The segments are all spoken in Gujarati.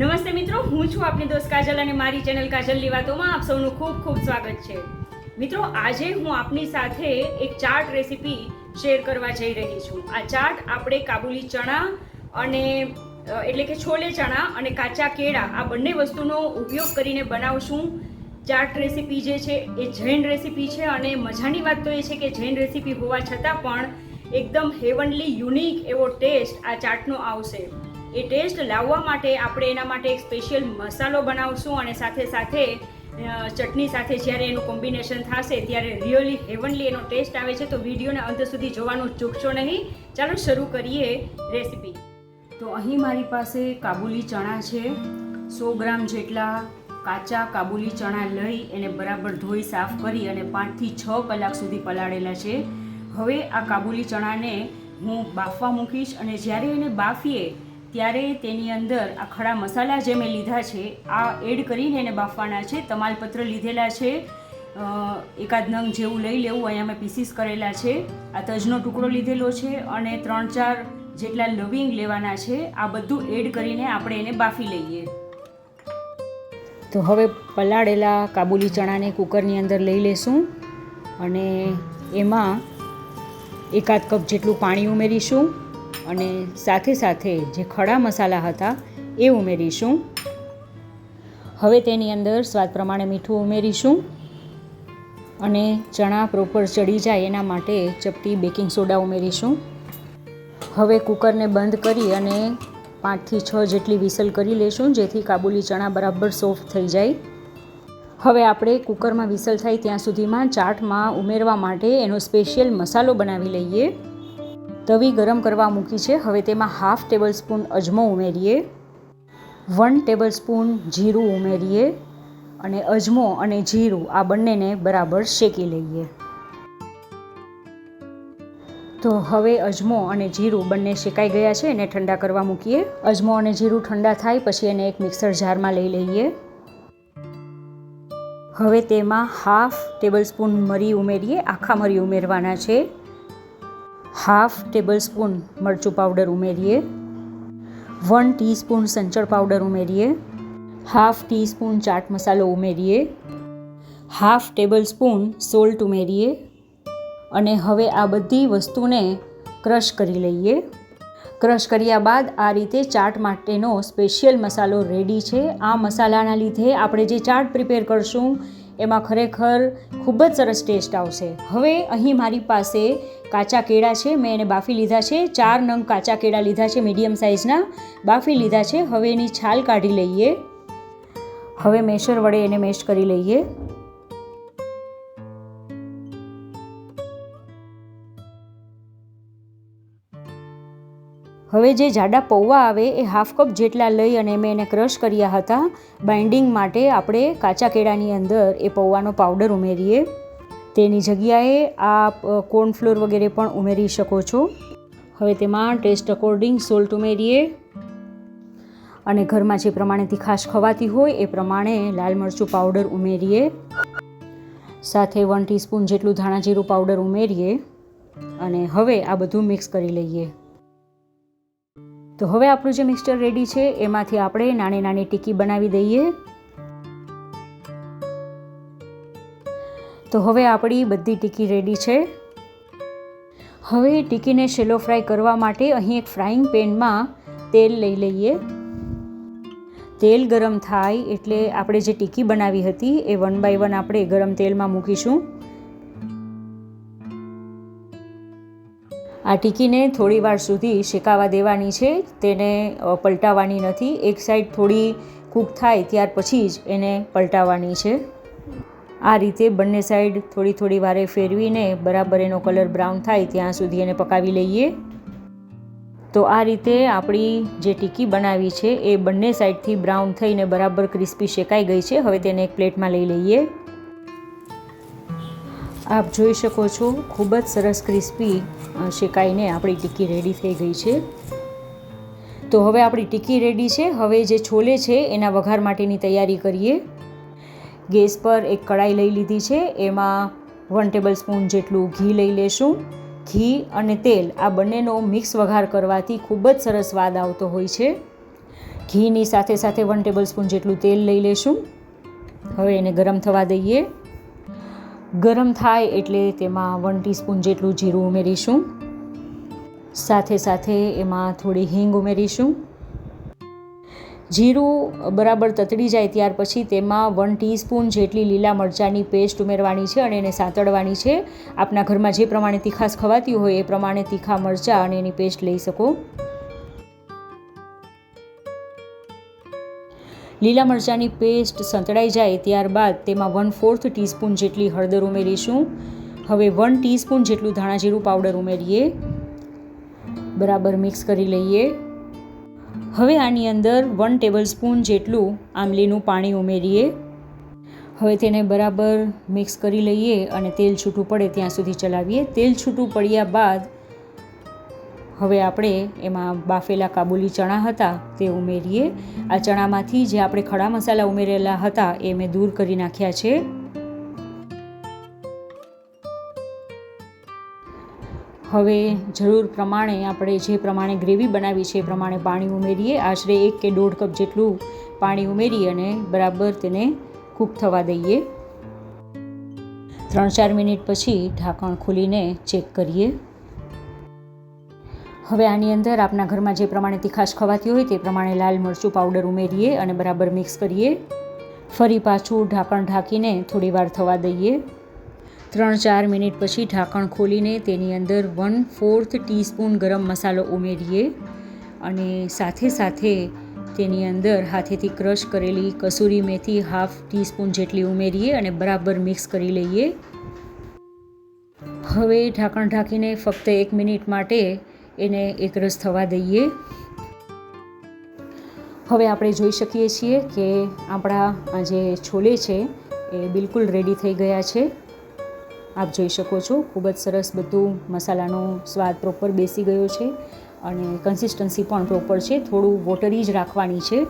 નમસ્તે મિત્રો, હું છું આપની દોસ્ત કાજલ અને મારી ચેનલ કાજલની વાતોમાં આપ સૌનું ખૂબ ખૂબ સ્વાગત છે. મિત્રો, આજે હું આપની સાથે એક ચાટ રેસીપી શેર કરવા જઈ રહી છું. આ ચાટ આપણે કાબુલી ચણા અને એટલે કે છોલે ચણા અને કાચા કેળા આ બંને વસ્તુનો ઉપયોગ કરીને બનાવશું. ચાટ રેસીપી જે છે એ જૈન રેસીપી છે અને મજાની વાત તો એ છે કે જૈન રેસીપી હોવા છતાં પણ એકદમ હેવનલી યુનિક એવો ટેસ્ટ આ ચાટનો આવશે. એ ટેસ્ટ લાવવા માટે આપણે એના માટે એક સ્પેશિયલ મસાલો બનાવશું અને સાથે સાથે ચટણી સાથે જ્યારે એનું કોમ્બિનેશન થશે ત્યારે રિયલી હેવનલી એનો ટેસ્ટ આવે છે. તો વિડીયોને અંત સુધી જોવાનું ચૂકશો નહીં. ચાલો શરૂ કરીએ રેસીપી. તો અહીં મારી પાસે કાબુલી ચણા છે. સો ગ્રામ જેટલા કાચા કાબુલી ચણા લઈ એને બરાબર ધોઈ સાફ કરી અને પાંચથી છ કલાક સુધી પલાળેલા છે. હવે આ કાબુલી ચણાને હું બાફવા મૂકીશ અને જ્યારે એને બાફીએ ત્યારે તેની અંદર આ ખડા મસાલા જે મેં લીધા છે, આ એડ કરીને એને બાફવાના છે. તમાલપત્ર લીધેલા છે. એકાદ નંગ જેવું લઈ લેવું, અહીંયા મેં પીસીસ કરેલા છે. આ તજનો ટુકડો લીધેલો છે અને ત્રણ ચાર જેટલા લવિંગ લેવાના છે. આ બધું એડ કરીને આપણે એને બાફી લઈએ. તો હવે પલાળેલા કાબુલી ચણાને કુકરની અંદર લઈ લેશું અને એમાં એકાદ કપ જેટલું પાણી ઉમેરીશું. અને સાથે સાથે જે ખડા મસાલા હતા એ ઉમેરીશું. હવે તેની અંદર સ્વાદ પ્રમાણે મીઠું ઉમેરીશું. અને ચણા પ્રોપર ચડી જાય એના માટે ચપટી બેકિંગ સોડા ઉમેરીશું. હવે કુકરને બંધ કરી અને પાંચથી છ જેટલી વિસલ કરી લેશું, જેથી કાબુલી ચણા બરાબર સોફ્ટ થઈ જાય. હવે આપણે કુકરમાં વિસલ થાય ત્યાં સુધીમાં ચાટમાં ઉમેરવા માટે એનો સ્પેશિયલ મસાલો બનાવી લઈએ. તવી ગરમ કરવા મૂકી છે. હવે તેમાં હાફ ટેબલ સ્પૂન અજમો ઉમેરીએ. વન ટેબલ સ્પૂન જીરું ઉમેરીએ અને અજમો અને જીરું આ બંનેને બરાબર શેકી લઈએ. તો હવે અજમો અને જીરું બંને શેકાઈ ગયા છે. એને ઠંડા કરવા મૂકીએ. અજમો અને જીરું ઠંડા થાય પછી એને એક મિક્સર જારમાં લઈ લઈએ. હવે તેમાં હાફ ટેબલ સ્પૂન મરી ઉમેરીએ. આખા મરી ઉમેરવાના છે. હાફ ટેબલ સ્પૂન મરચું પાવડર ઉમેરીએ. વન ટીસ્પૂન સંચળ પાવડર ઉમેરીએ. હાફ ટીસ્પૂન ચાટ મસાલો ઉમેરીએ. હાફ ટેબલ સ્પૂન સોલ્ટ ઉમેરીએ. અને હવે આ બધી વસ્તુને ક્રશ કરી લઈએ. ક્રશ કર્યા બાદ આ રીતે ચાટ માટેનો સ્પેશિયલ મસાલો રેડી છે. આ મસાલાના લીધે આપણે જે ચાટ પ્રિપેર કરશું એમાં ખરેખર ખૂબ જ સરસ ટેસ્ટ આવશે. હવે અહીં મારી પાસે કાચા કેળા છે, મેં એને બાફી લીધા છે, ચાર નંગ કાચા કેળા લીધા છે, મીડિયમ સાઇઝના, બાફી લીધા છે. હવે એની છાલ કાઢી લઈએ. હવે મેશર વડે એને મેશ કરી લઈએ. હવે જે જાડા પૌવા આવે એ હાફ કપ જેટલા લઈ અને મેં એને ક્રશ કર્યા હતા બાઇન્ડિંગ માટે આપણે કાચા કેળાની અંદર એ પૌવાનો પાવડર ઉમેરીએ. તેની જગ્યાએ આ કોર્નફ્લોર વગેરે પણ ઉમેરી શકો છો. હવે તેમાં ટેસ્ટ અકોર્ડિંગ સોલ્ટ ઉમેરીએ. અને ઘરમાં જે પ્રમાણે તીખાશ ખવાતી હોય એ પ્રમાણે લાલ મરચું પાવડર ઉમેરીએ. સાથે વન ટીસ્પૂન જેટલું ધાણા જીરું પાવડર ઉમેરીએ. અને હવે આ બધું મિક્સ કરી લઈએ. તો હવે આપણું જે મિક્સચર રેડી છે, એમાંથી આપણે નાની નાની ટીકી બનાવી દઈએ. તો હવે આપણી બધી ટીકી રેડી છે. હવે ટીકીને શેલો ફ્રાય કરવા માટે અહીં એક ફ્રાઈંગ પેનમાં તેલ લઈ લઈએ. તેલ ગરમ થાય એટલે આપણે જે ટીકી બનાવી હતી, એ વન બાય વન આપણે ગરમ તેલમાં મૂકીશું. આ ટીકીને થોડી વાર સુધી શેકાવા દેવાની છે. તેને પલટાવાની નથી. એક સાઈડ થોડી કૂક થાય ત્યાર પછી જ એને પલટાવવાની છે. આ રીતે બંને સાઈડ થોડી થોડી વારે ફેરવીને બરાબર એનો કલર બ્રાઉન થાય ત્યાં સુધી એને પકાવી લઈએ. તો આ રીતે આપણી જે ટીકી બનાવી છે એ બંને સાઈડથી બ્રાઉન થઈને બરાબર ક્રિસ્પી શેકાઈ ગઈ છે. હવે તેને એક પ્લેટમાં લઈ લઈએ. આપ જોઈ શકો છો, ખૂબ જ સરસ ક્રિસ્પી શેકાઈને આપણી ટીકી રેડી થઈ ગઈ છે. તો હવે આપણી ટીકી રેડી છે. હવે જે છોલે છે, એના વઘાર માટેની તૈયારી કરીએ. ગેસ પર એક કડાઈ લઈ લીધી છે. એમાં વન ટેબલ સ્પૂન જેટલું ઘી લઈ લેશું. ઘી અને તેલ, આ બંનેનો મિક્સ વઘાર કરવાથી ખૂબ જ સરસ સ્વાદ આવતો હોય છે. ઘીની સાથે સાથે વન ટેબલ સ્પૂન જેટલું તેલ લઈ લેશું. હવે એને ગરમ થવા દઈએ. ગરમ થાય એટલે તેમાં વન ટીસ્પૂન જેટલું જીરું ઉમેરીશું. સાથે સાથે એમાં થોડી હિંગ ઉમેરીશું. જીરું બરાબર તતડી જાય ત્યાર પછી તેમાં વન ટીસ્પૂન જેટલી લીલા મરચાંની પેસ્ટ ઉમેરવાની છે અને એને સાતડવાની છે. આપના ઘરમાં જે પ્રમાણે તીખાશ ખવાતી હોય એ પ્રમાણે તીખા મરચાં અને એની પેસ્ટ લઈ શકો. લીલા મરચાંની પેસ્ટ સંતળાઈ જાય ત્યારબાદ તેમાં વન ફોર્થ ટીસ્પૂન જેટલી હળદર ઉમેરીશું. હવે વન ટીસ્પૂન જેટલું ધાણા જીરું પાવડર ઉમેરીએ. બરાબર મિક્સ કરી લઈએ. હવે આની અંદર વન ટેબલ સ્પૂન જેટલું આંબલીનું પાણી ઉમેરીએ. હવે તેને બરાબર મિક્સ કરી લઈએ અને તેલ છૂટું પડે ત્યાં સુધી ચલાવીએ. તેલ છૂટું પડ્યા બાદ હવે આપણે એમાં બાફેલા કાબુલી ચણા હતા તે ઉમેરીએ. આ ચણામાંથી જે આપણે ખડા મસાલા ઉમેરેલા હતા એ મેં દૂર કરી નાખ્યા છે. હવે જરૂર પ્રમાણે આપણે જે પ્રમાણે ગ્રેવી બનાવી છે એ પ્રમાણે પાણી ઉમેરીએ. આશરે એક કે દોઢ કપ જેટલું પાણી ઉમેરી અને બરાબર તેને કૂક થવા દઈએ. ત્રણ ચાર મિનિટ પછી ઢાંકણ ખોલીને ચેક કરીએ. હવે આની અંદર આપના ઘરમાં જે પ્રમાણે તીખાશ ખવાતી હોય તે પ્રમાણે લાલ મરચું પાવડર ઉમેરીએ અને બરાબર મિક્સ કરીએ. ફરી પાછું ઢાંકણ ઢાંકીને થોડી વાર થવા દઈએ. ત્રણ ચાર મિનિટ પછી ઢાંકણ ખોલીને તેની અંદર વન ફોર્થ ટીસ્પૂન ગરમ મસાલો ઉમેરીએ અને સાથે સાથે તેની અંદર હાથેથી ક્રશ કરેલી કસૂરી મેથી હાફ ટીસ્પૂન જેટલી ઉમેરીએ અને બરાબર મિક્સ કરી લઈએ. હવે ઢાંકણ ઢાંકીને ફક્ત એક મિનિટ માટે એને એકરસ થવા દઈએ. હવે આપણે જોઈ શકીએ છીએ કે આપણા આ જે છોલે છે એ બિલકુલ રેડી થઈ ગયા છે. આપ જોઈ શકો છો, ખૂબ જ સરસ બધું મસાલાનો સ્વાદ પ્રોપર બેસી ગયો છે અને કન્સિસ્ટન્સી પણ પ્રોપર છે. થોડું વોટરી જ રાખવાની છે.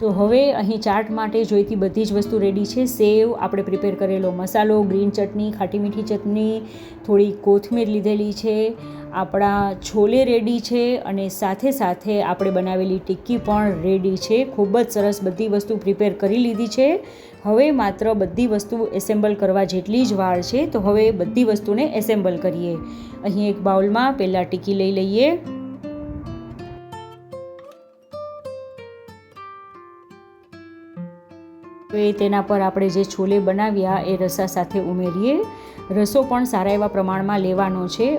તો હવે અહીં ચાટ માટે જોઈતી બધી જ વસ્તુ રેડી છે. સેવ, આપણે પ્રિપેર કરેલો મસાલો ગ્રીન ચટણી, ખાટી મીઠી ચટણી, થોડી કોથમીર લીધેલી છે. આપણા છોલે રેડી છે અને સાથે સાથે આપણે બનાવેલી ટિક્કી પણ રેડી છે. ખૂબ જ સરસ બધી વસ્તુ પ્રિપેર કરી લીધી છે. હવે માત્ર બધી વસ્તુ એસેમ્બલ કરવા જેટલી જ વાર છે. તો હવે બધી વસ્તુને એસેમ્બલ કરીએ. અહીં એક બાઉલમાં પહેલાં ટિક્કી લઈ લઈએ. હવે તેના પર આપણે જે છોલે બનાવ્યા એ રસા સાથે ઉમેરીએ. રસો પણ સારા એવા પ્રમાણમાં લેવાનો છે,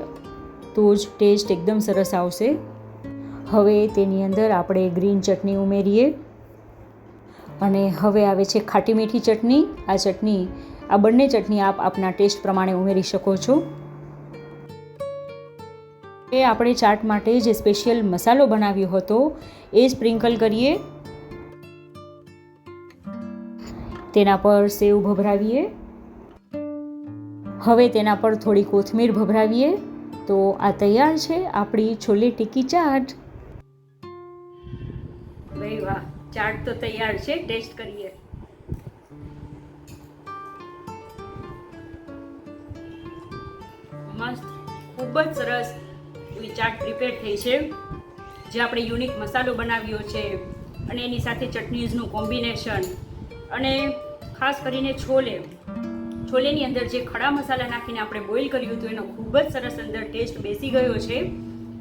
તો જ ટેસ્ટ એકદમ સરસ આવશે. હવે તેની અંદર આપણે ગ્રીન ચટણી ઉમેરીએ. અને હવે આવે છે ખાટી મીઠી ચટણી. આ ચટણી, આ બંને ચટણી આપ આપના ટેસ્ટ પ્રમાણે ઉમેરી શકો છો. એ આપણે ચાટ માટે જે સ્પેશિયલ મસાલો બનાવ્યો હતો, એ સ્પ્રિંકલ કરીએ. તેના પર સેવ ભભરાવીએ. હવે તેના પર થોડી કોથમીર ભભરાવીએ. તો આ તૈયાર છે આપણી છોલે ટીકી ચાટ. ભાઈ વાહ, ચાટ તો તૈયાર છે, ટેસ્ટ કરીએ. મસ્ત, ખૂબ જ સરસ એવી ચાટ પ્રિપેર થઈ છે. જે આપણે યુનિક મસાલો બનાવ્યો છે અને એની સાથે ચટણીઝનું કોમ્બિનેશન અને ખાસ કરીને છોલે. છોલેની અંદર જે ખડા મસાલા નાખીને આપણે બોઇલ કર્યું હતું, એનો ખૂબ જ સરસ અંદર ટેસ્ટ બેસી ગયો છે.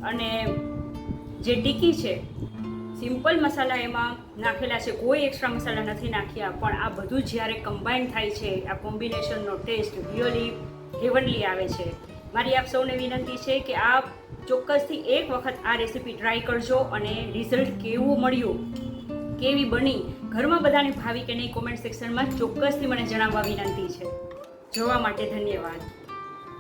અને જે ટીકી છે, સિમ્પલ મસાલા એમાં નાખેલા છે, કોઈ એક્સ્ટ્રા મસાલા નથી નાખ્યા, પણ આ બધું જ્યારે કમ્બાઈન થાય છે, આ કોમ્બિનેશનનો ટેસ્ટ રિયલી હેવનલી આવે છે. મારી આપ સૌને વિનંતી છે કે આપ ચોક્કસથી એક વખત આ રેસીપી ટ્રાય કરજો અને રિઝલ્ટ કેવું મળ્યું કેવી બની? ઘરમાં બધાને ભાવી કે નહીં કોમેન્ટ સેક્શનમાં ચોક્કસથી મને જણાવવા વિનંતી છે. જોવા માટે ધન્યવાદ.